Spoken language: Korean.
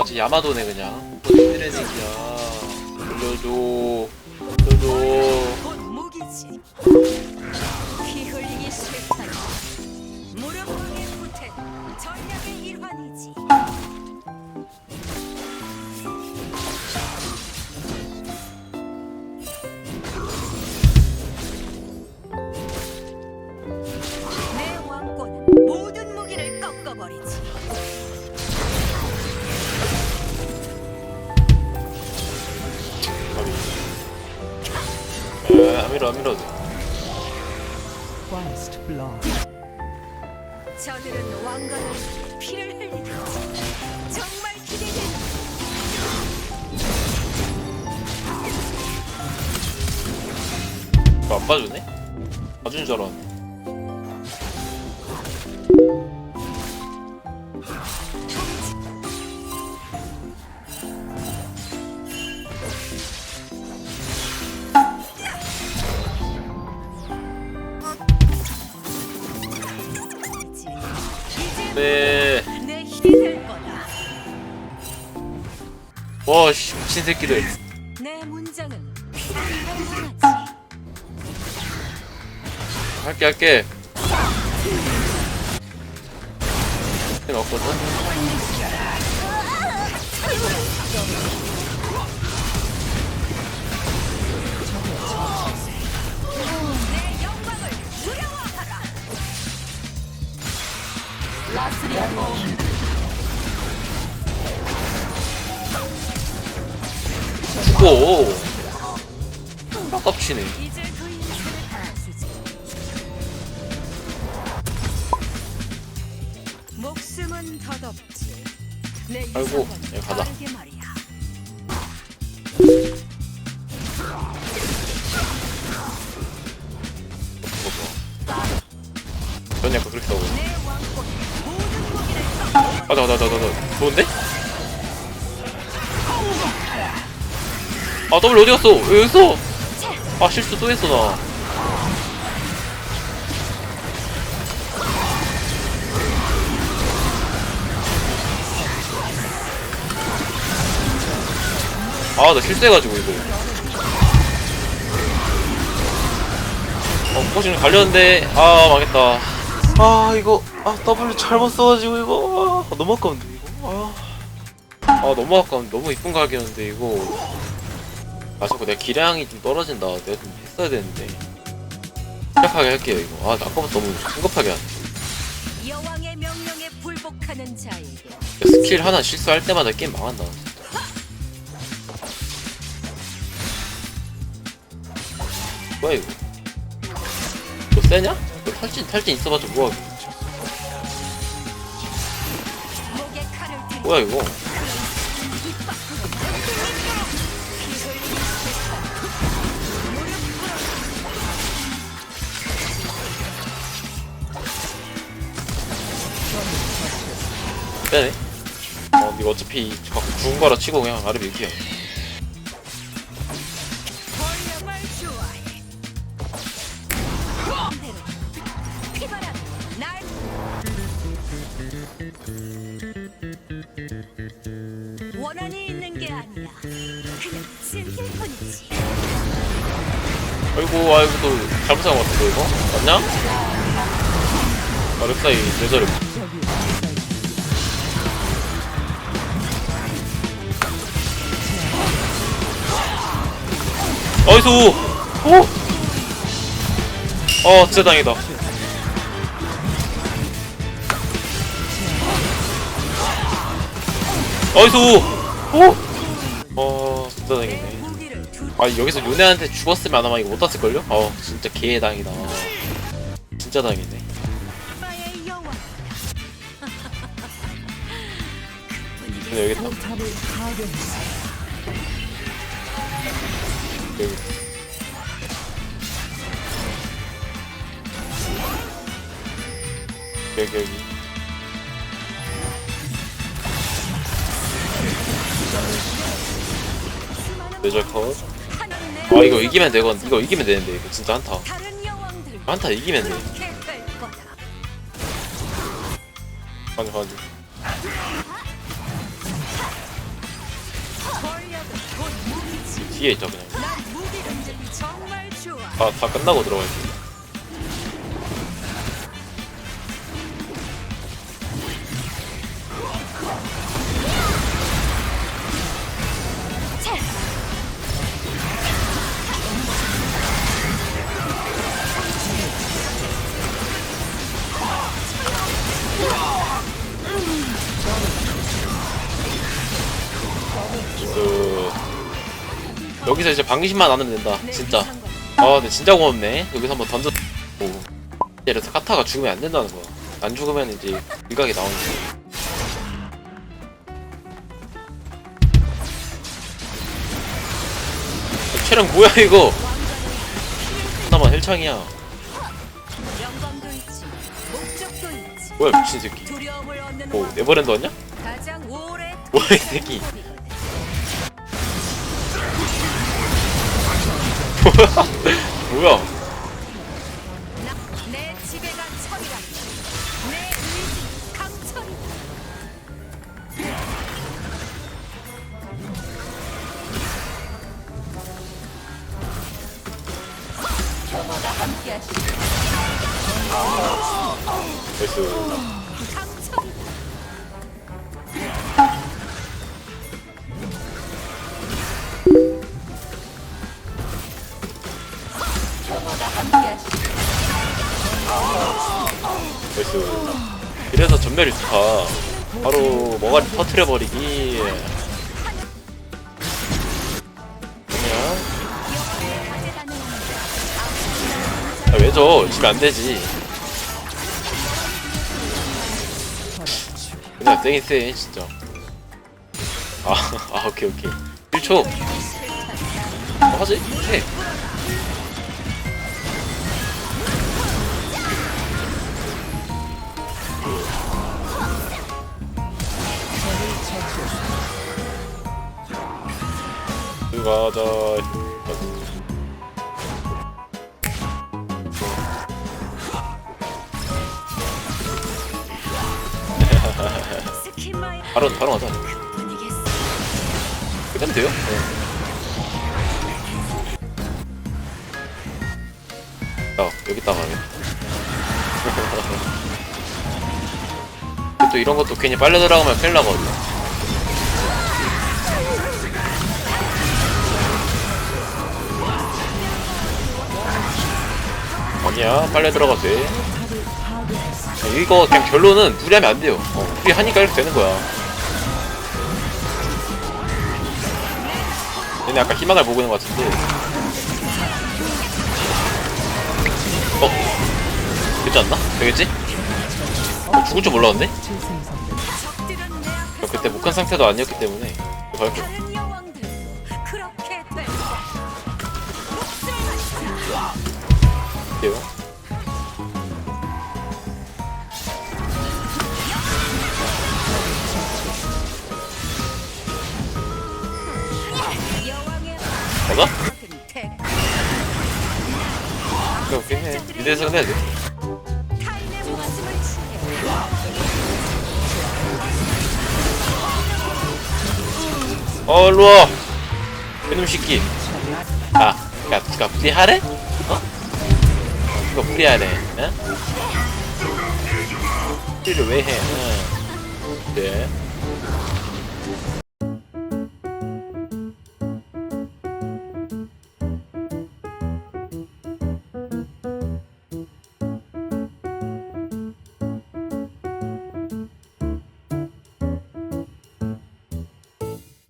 아주 야마도네 그냥. 트레닝이야. 돌려줘. 돌려줘. 싫다. 무릎 전략의 일환이지. First blood. 저들은 왕관을 피를 흘리겠지. 정말 기대된다. 안 봐주네? 봐준 줄 알았네 네. 될 거다. 와씨 미친 새끼들 내 문장은. 할게 할게 해놨거든 죽어 아깝치네. 목숨은. 내 아이고, 예, 가자. 가자 좋은데? 아 W 어디 갔어? 왜 여기 있어? 아 실수 또 했어 나 아, 나 실수해가지고, 이거. 어, 포션 갈렸는데, 아, 망했다. 아, 이거, 아, W 잘못 써가지고, 이거. 아, 너무 아까운데, 이거. 아, 아 너무 아까운데, 너무 이쁜 가격이었는데, 이거. 아, 자꾸 내 기량이 좀 떨어진다. 내가 좀 했어야 되는데. 시작하게 할게요, 이거. 아, 나 아까부터 너무 성급하게 하네. 여왕의 명령에 불복하는 자에게 스킬 하나 실수할 때마다 게임 망한다. 뭐야 이거? 너 세냐? 너 탈진 탈진 있어봤자 뭐야? 뭐야 이거? 빼네. 어, 이거 어차피 갖고 구운 거라 치고 그냥 아래 밀게요. 있는 게 아니라 그냥 즐길 뿐이지. 아이고 아이고 또 잘못한 것 같은데 이거? 맞냐? 아 렉사이 왜 저래? 나이스! 오! 어 진짜 다행이다 나이스! 오! 어 진짜 내 다행이네 무기를 두아 여기서 요네한테 죽었으면 아마 이거 못 땄을걸요? 어 진짜 개당이다 진짜 여왕. 근데 여기 있다 포탑을 파괴했어. 여기 여기 여기 레저 컷. 아 이거 음. 이기면 되건 이거 이기면 되는데 이거 진짜 한타. 한타 이기면 돼. 가지 가지. 뒤에 있다 그냥. 아다 아, 끝나고 들어가야지. 그 여기서 이제 방심만 안 하면 된다 진짜. 아 근데 진짜 고맙네. 여기서 한번 던져. 오 이래서 카타가 죽으면 안 된다는 거야. 안 죽으면 이제 일각이 나오는 거야. 체력 뭐야 이거? 하나만 헬창이야. 뭐야 미친 새끼. 뭐 왕. 네버랜드 왔냐? 뭐야 이 새끼 뭐야 나, 내 지배가 철이다. 내 의지 강철이다. 나이스 나이스 이래서 전멸이 좋다 바로 머가리 터트려버리기 그냥 아, 왜죠? 지면 안 되지. 그냥 세긴 세, 진짜. 아, 아, 오케이, 오케이. 1초. 뭐 하지? 해. 들어가자. 바로, 바로 가자. 그냥 돼요? 야, 여기다가 해. 또 이런 것도 괜히 빨려 들어가면 큰일 나거든. 아 빨려 들어가도 돼. 이거 그냥 결론은 무리하면 안 돼요. 어, 무리하니까 이렇게 되는 거야. 얘네 아까 희망을 보고 있는 것 같은데. 어? 되지 않나? 되겠지? 어, 죽을 줄 몰랐네? 앞에서 그때 목한 상태도 아니었기 때문에. 해. 미드에서 끝내야 돼. 어, 일로 와. 이놈 새끼. 아, 야, 누가 프리하래? 어? 누가 프리하래? 어? 프리를 왜 해? 응. 네.